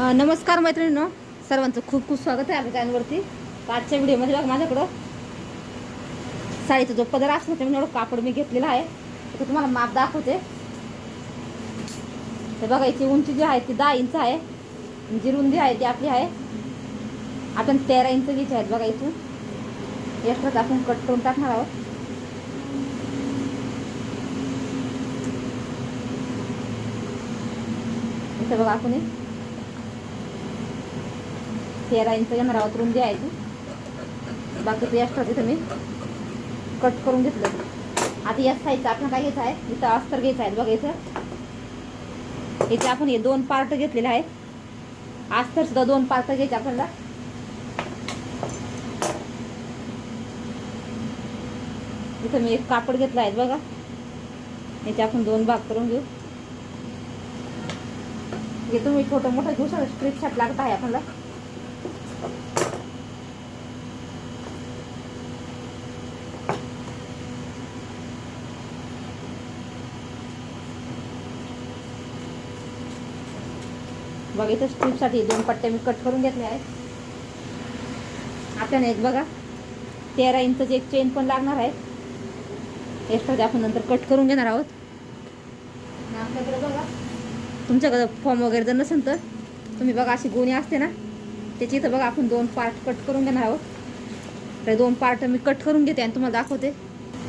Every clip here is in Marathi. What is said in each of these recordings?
नमस्कार मैत्रिणींनो. सर्वांचं खूप खूप स्वागत आहे आपल्या चॅनलवरती. आजच्या व्हिडिओमध्ये बघा माझ्याकडं साडीचा जो पदर असतो त्यामुळे एवढं कापड मी घेतलेला आहे. तर तुम्हाला माप दाखवते. तर बघा याची उंची जी आहे ती दहा इंच आहे. जी रुंदी आहे ती आपली आहे आपण तेरा इंच घ्यायची आहेत बघा इथून. एक्स्ट्राच आपण कट करून टाकणार आहोत. इथं बघा आपण हे तेरा इंच घेणार उतरून द्यायची बाकीचं एक्स्ट्रा तिथं मी कट करून घेतलं. आता या साईजचं आपण काय घ्यायचं आहे इथं अस्तर घ्यायचं आहे बघा इथं. इथे आपण हे दोन पार्ट घेतलेले आहेत. अस्तर सुद्धा दोन पार्ट घ्यायचे आपल्याला. इथं मी एक कापड घेतलं आहे बघा. याचे आपण दोन भाग करून घेऊ. हे तुम्ही छोटं मोठं घेऊ शकता स्ट्रीप शर्ट लागत आहे आपल्याला. बघा इथं स्ट्रीपसाठी दोन पट्ट्या मी कट करून घेतल्या आहेत. आपल्याला एक बघा तेरा इंचची एक चेन पण लागणार आहे. एक्स्ट्रा आपण नंतर कट करून घेणार आहोत. आपल्याकडे बघा तुमच्याकडं फॉर्म वगैरे जर नसेल तर तुम्ही बघा अशी गोणी असते ना त्याची इथं बघा आपण दोन पार्ट कट करून घेणार आहोत. तर दोन पार्ट मी कट करून घेते आणि तुम्हाला दाखवते.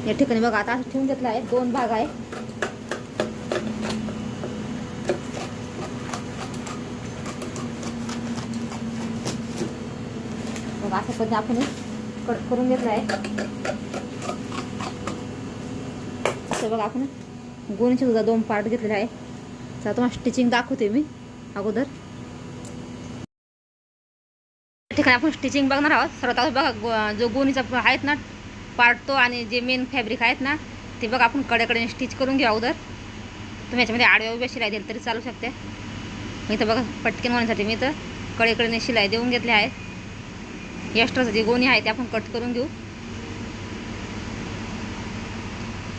या ठिकाणी बघा आता असं ठेवून घेतलं आहे दोन भाग आहे. मग असं पण आपण कट करून घेतलं आहे. असं बघा आपण गोणीचे सुद्धा दोन पार्ट घेतलेले आहे. तर तुम्हाला स्टिचिंग दाखवते मी अगोदर. ठिकाणी आपण स्टिचिंग बघणार आहोत. सर्वात अगोदर बघा जो गोणीचा आहेत ना पार्ट तो आणि जे मेन फॅब्रिक आहेत ना ते बघा आपण कडेकडे स्टिच करून घेऊ अगोदर. तुम्ही याच्यामध्ये आडव्या उभ्या शिलाई दिली तरी चालू शकते. मी तर बघा पटकन होण्यासाठी मी तर कडेकडे शिलाई देऊन घेतल्या आहे. एक्स्ट्राचं जे गोणी आहे ते आपण कट करून घेऊ.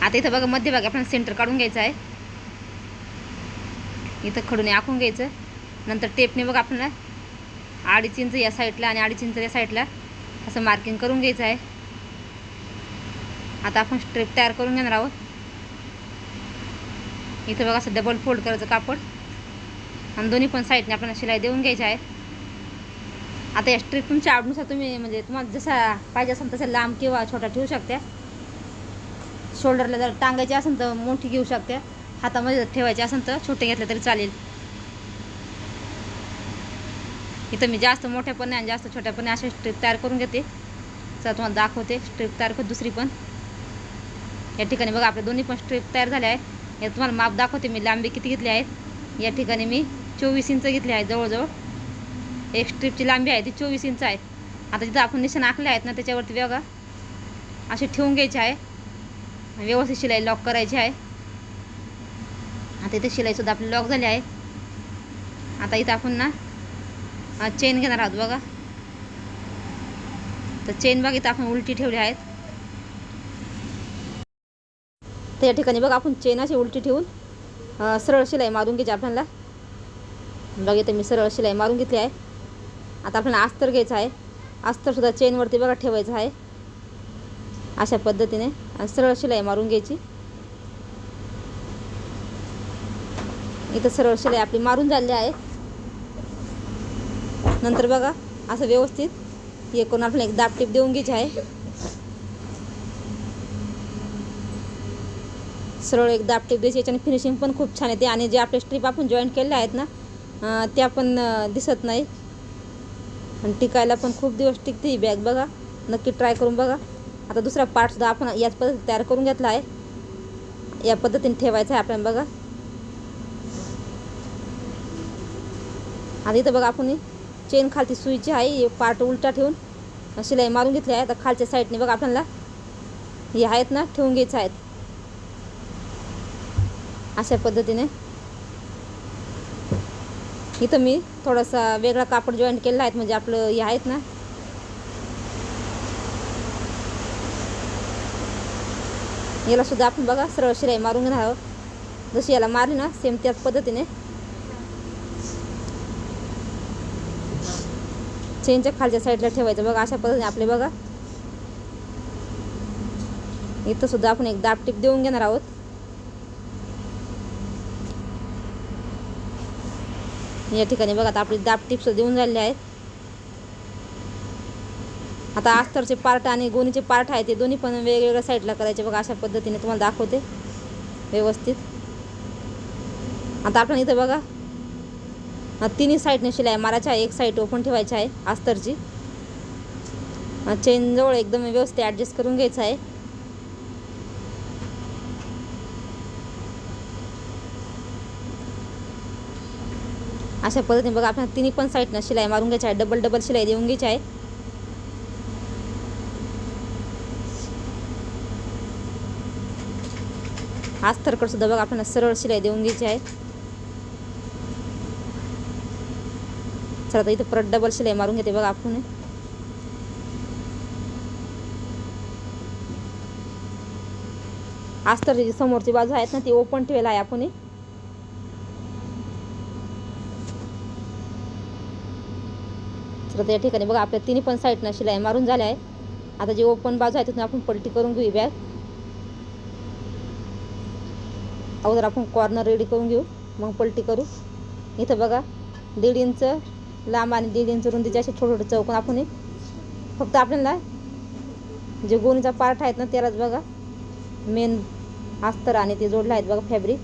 आता इथं बघा मध्यभागी आपण सेंटर काढून घ्यायचं आहे. इथं खडून आखून घ्यायचं. नंतर टेपने बघा आपल्याला अडीच इंच या साईडला आणि अडीच इंच या साईडला असं मार्किंग करून घ्यायचं आहे. आता आपण स्ट्रेप तयार करून घेणार आहोत. इथं बघा असं डबल फोल्ड करायचं कापड. आणि दोन्ही पण साईडने आपल्याला शिलाई देऊन घ्यायची आहे. आता या स्ट्रीप तुमच्या आवडीनुसार तुम्ही म्हणजे तुम्हाला जसा पाहिजे असेल तसा लांब किंवा छोटा ठेवू शकता. शोल्डरला जर टांगायची असेल तर मोठी घेऊ शकते. हातामध्ये जर ठेवायची असेल तर छोटे घेतले तरी चालेल. इथं मी जास्त मोठ्या पण आणि जास्त छोट्या पण अशा असे स्ट्रिप तयार करून घेते. चला तुम्हाला दाखवते स्ट्रीप तयार करते दुसरी पण. या ठिकाणी बघा आपल्या दोन्ही पण स्ट्रीप तयार झाल्या आहे या तुम्हाला माप दाखवते मी लांबी किती घेतली आहेत या ठिकाणी मी चोवीस इंच घेतली आहे जवळजवळ. एक स्ट्रीपची लांबी आहे ती चोवीस इंच आहे. आता जिथं आपण निशाण आखले आहेत ना त्याच्यावरती बघा. असे ठेवून घ्यायचे आहे. व्यवस्थित शिलाई लॉक करायची आहे. आता इथे शिलाईसुद्धा आपली लॉक झाली आहे. आता इथं आपण ना चेन घेणार आहोत बघा. तर चेन बघ इथं आपण उलटी ठेवली आहेत. तर या ठिकाणी बघा आपण चेन अशी उलटी ठेवून सरळ शिलाई मारून घ्यायची आपल्याला. बघ इथं मी सरळ शिलाई मारून घेतली आहे. आता आपल्याला अस्तर घ्यायचं आहे. अस्तरसुद्धा चेनवरती बघा ठेवायचं आहे. अशा पद्धतीने आणि सरळ शिलाई मारून घ्यायची. इथं सरळ शिलाई आपली मारून झालेली आहे. नंतर बघा असं व्यवस्थित हे करून आपल्याला एक दाबटीप देऊन घ्यायची आहे. सरळ एक दाबटीप द्यायची याच्याने फिनिशिंग पण खूप छान येते. आणि जे आपले स्ट्रीप आपण जॉईंट केलेल्या आहेत ना त्या पण दिसत नाही. आणि टिकायला पण खूप दिवस टिकते ही बॅग बघा. नक्की ट्राय करून बघा. आता दुसरा पार्टसुद्धा आपण याच पद्धतीने तयार करून घेतला आहे. या पद्धतीने ठेवायचं आहे आपल्याला बघा. आणि इथं बघा आपण चेन खालती सुईची आहे हे पार्ट उलटा ठेवून शिलाई मारून घेतली आहे. आता खालच्या साईडने बघा आपल्याला हे आहेत ना ठेवून घ्यायचं आहेत. अशा पद्धतीने. इथं मी थोडासा वेगळा कापड जॉईंट केलेला आहेत म्हणजे आपलं हे आहेत ना. याला सुद्धा आपण बघा सरळ शिलाई मारून घेणार आहोत जशी याला मारली ना सेम त्याच पद्धतीने. चेनच्या खालच्या साईडला ठेवायचं बघा अशा पद्धतीने आपले बघा. इथं सुद्धा आपण एक दाब टिप देऊन घेणार आहोत. या ठिकाणी बघा आता आपली दाब टिप्स देऊन झालेले आहेत. आता अस्तरचे पार्ट आणि गोणीचे पार्ट आहे ते दोन्ही पण वेगवेगळ्या साईडला करायचे बघा अशा पद्धतीने तुम्हाला दाखवते व्यवस्थित. आता आपण इथं बघा तिन्ही साईडने शिलाई मारायची आहे एक साईड ओपन ठेवायची आहे अस्तरची. चेनजवळ एकदम व्यवस्थित ॲडजस्ट करून घ्यायचं आहे. अशा पद्धतीने बघा आपण तिन्ही पण साईडनं शिलाई मारून घ्यायची आहे. डबल डबल शिलाई देऊन घ्यायची आहे. अस्तरकडे सुद्धा बघा आपल्याला सरळ शिलाई देऊन घ्यायची आहे. चला आता इथं परत डबल शिलाई मारून घेते बघा आपण. अस्तरची जी समोरची बाजू आहेत ना ती ओपन ठेवायला आहे आपण. तर त्या ठिकाणी बघा आपल्या तिन्ही पण साईडनं शिलाई मारून झाल्या आहे आता जी ओपन बाजू आहे तिथून आपण पलटी करून घेऊ बॅग अगोदर आपण कॉर्नर रेडी करून घेऊ मग पलटी करू. इथं बघा दीड इंच लांब आणि दीड इंच रुंदीचे असे छोटे छोटे चौकून आपण फक्त आपल्याला जे गोणीचा पार्ट आहेत ना त्यालाच बघा मेन अस्तर आणि ते जोडलं आहेत बघा फॅब्रिक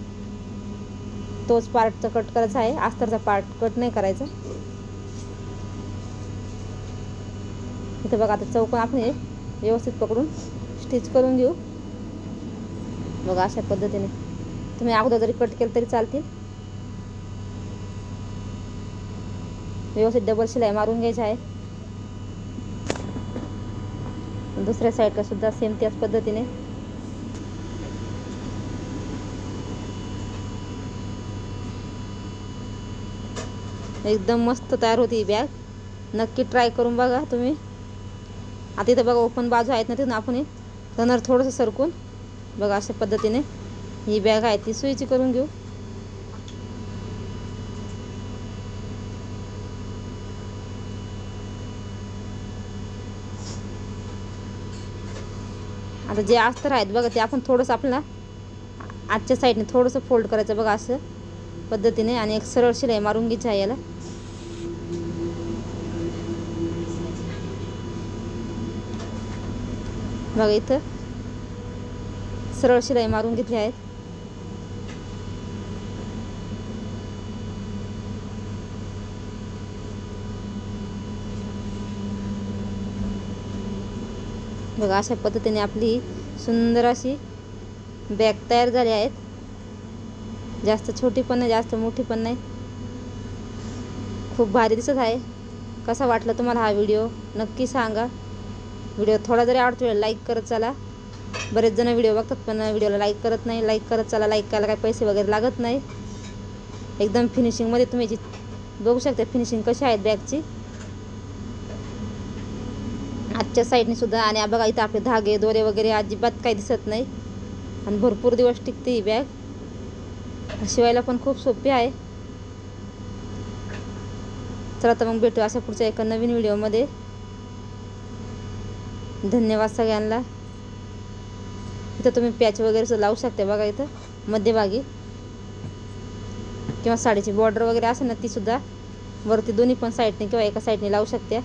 तोच पार्टचा कट करायचा आहे. अस्तरचा पार्ट कट नाही करायचा. इथं बघा आता चौकोन आपण हे व्यवस्थित पकडून स्टिच करून घेऊ. बघा अशा पद्धतीने. तुम्ही अगोदर जरी कट केलं तरी चालतील. व्यवस्थित डबल शिलाई मारून घ्यायची आहे. दुसऱ्या साईडला सुद्धा सेम त्याच पद्धतीने. एकदम मस्त तयार होती ही बॅग नक्की ट्राय करून बघा तुम्ही. आता इथं बघा ओपन बाजू आहेत ना तिथून आपण हे रनर थोडंसं सरकून बघा अशा पद्धतीने ही बॅग आहे. ती सुईची करून घेऊ. आता जे अस्तर आहेत बघा ते आपण थोडंसं आपल्याला आजच्या साईडने थोडंसं फोल्ड करायचं बघा असं पद्धतीने. आणि एक सरळ शिलाई मारून घ्यायची आहे याला. बघा इथं. सरळ शिलाई मारून घेतली आहेत. बघा अशा पद्धतीने आपली सुंदर अशी बॅग तयार झाली आहेत. जास्त छोटी पण नाही जास्त मोठी पण नाही. खूप भारी दिसत आहे. कसा वाटला तुम्हाला हा व्हिडिओ? नक्की सांगा. व्हिडिओ थोडा जरी आवडतो लाईक करत चला. बरेच जण व्हिडिओ बघतात पण व्हिडिओला लाईक करत नाही. लाईक करत चला लाईक करायला काही पैसे वगैरे लागत नाही. एकदम फिनिशिंगमध्ये तुम्ही जी बघू शकता फिनिशिंग कशी आहेत बॅगची आजच्या साईडने सुद्धा आणि बघा इथं आपले धागे दोरे वगैरे अजिबात काही दिसत नाही. आणि भरपूर दिवस टिकते ही बॅग शिवायला पण खूप सोपी आहे. चला तर मग भेटू अशा पुढच्या एका नवीन व्हिडिओमध्ये धन्यवाद सगळ्यांना. इथं तुम्ही पॅच वगैरे लावू शकता बघा इथं मध्यभागी. किंवा साडीची बॉर्डर वगैरे असेल ना ती सुद्धा वरती दोन्ही पण साईडने किंवा एका साईडने लावू शकते.